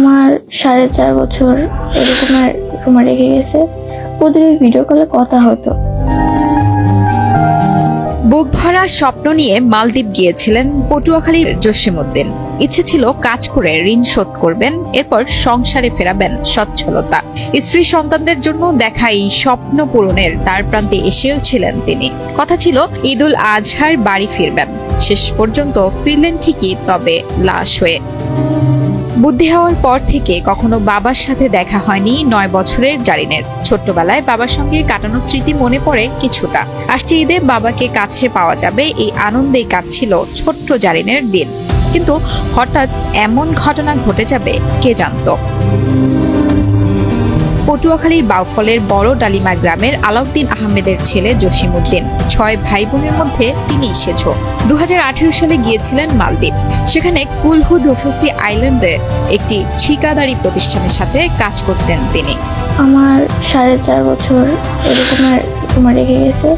আমার সাড়ে চার বছর এরকম সময় রেখে গেছে। প্রতিদিন ভিডিও কলে কথা হতো। বুক ভরা স্বপ্ন নিয়ে মালদ্বীপ গিয়েছিলেন পটুয়াখালীর জসিমউদ্দিন। ইচ্ছে ছিল কাজ করে ঋণ শোধ করবেন, এরপর সংসারে ফেরাবেন সচ্ছলতা। স্ত্রী সন্তানদের জন্য দেখা এই স্বপ্ন পূরণের তার প্রান্তে এসেও ছিলেন তিনি। কথা ছিল, ঈদুল আজহার বাড়ি ফিরবেন। শেষ পর্যন্ত ফিরলেন ঠিকই, তবে লাশ হয়ে বুদ্ধি হওয়ার পর থেকে কখনো বাবার সাথে দেখা হয়নি নয় বছরের জারিনের। ছোট্টবেলায় বাবার সঙ্গে কাটানো স্মৃতি মনে পড়ে কিছুটা। আসছে ঈদে বাবাকে কাছে পাওয়া যাবে এই আনন্দেই কাটছিল ছোট্ট জারিনের দিন। কিন্তু হঠাৎ এমন ঘটনা ঘটে যাবে, কে জানতো? পটুয়াখালীর বাউফলের বড় ডালিমা গ্রামের আলাউদ্দিন আহমেদের ছেলে জসিম উদ্দিন ছয় ভাই বোনের মধ্যে তিনি সেছ। দু সালে গিয়েছিলেন মালদ্বীপ। সেখানে কুলহু ওফসি আইল্যান্ডে একটি ঠিকাদারি প্রতিষ্ঠানের সাথে কাজ করতেন তিনি। আমার সাড়ে চার বছর এরকমের তোমার রেখে গেছে।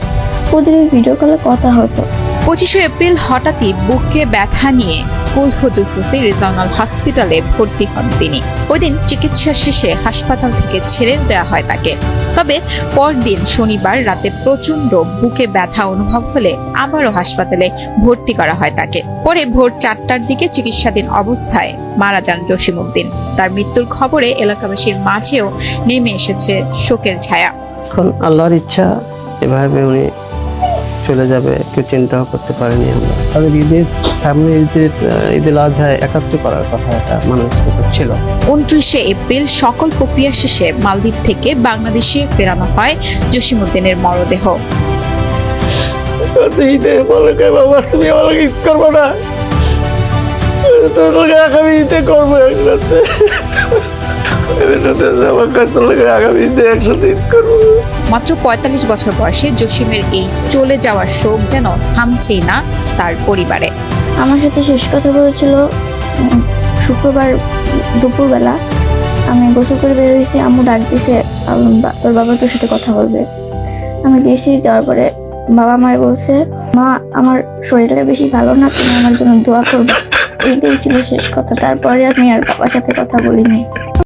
প্রতিদিন ভিডিও কলে কথা হতো। পঁচিশে এপ্রিল হঠাৎই বুকে ব্যথা নিয়ে কুলহুদুফুসি রিজনাল হসপিটালে ভর্তি হন তিনি। ওই দিন চিকিৎসা শেষে হাসপাতাল থেকে ছেড়ে দেওয়া হয় তাকে। তবে পরদিন শনিবার রাতে প্রচণ্ড বুকে ব্যথা অনুভব হলে আবারও হাসপাতালে ভর্তি করা হয় তাকে। পরে ভোর চারটার দিকে চিকিৎসাধীন অবস্থায় মারা যান জসিমউদ্দিন। তার মৃত্যুর খবরে এলাকাবাসীর মাঝেও নেমে এসেছে শোকের ছায়া। এখন আল্লাহর ইচ্ছা, এভাবে উনি চলে যাবে চিন্তাও করতে পারেনি আমরা। তাদের ঈদের সামনে ঈদের ঈদুল আজহায় একাত্র করার কথা একটা মানুষের ভেতর ছিল উনত্রিশে এপ্রিল সকল প্রক্রিয়া শেষে মালদ্বীপ থেকে বাংলাদেশে ফেরানো হয় জসিমউদ্দিনের মরদেহ। বাবা তুমি আমাকে ঈদ করব না। আগামী ঈদে করব একসাথে। মাত্র পঁয়তাল্লিশ বছর বয়সে জসিমের এই চলে যাওয়ার শোক যেন থামছেই না তার পরিবারে। আমার সাথে শেষ কথা বলেছিল শুক্রবার দুপুরবেলা। আমি গোসল করে বের হয়েছি আম্মু ডাক আম, তোর বাবা তোর সাথে কথা বলবে। আমি গেছি যাওয়ার পরে বাবা মায়ের বলছে মা আমার শরীরটা বেশি ভালো না তুমি আমার জন্য দোয়া করবে। এইটাই ছিল শেষ কথা। তারপরে আমি আর বাবার সাথে কথা বলিনি।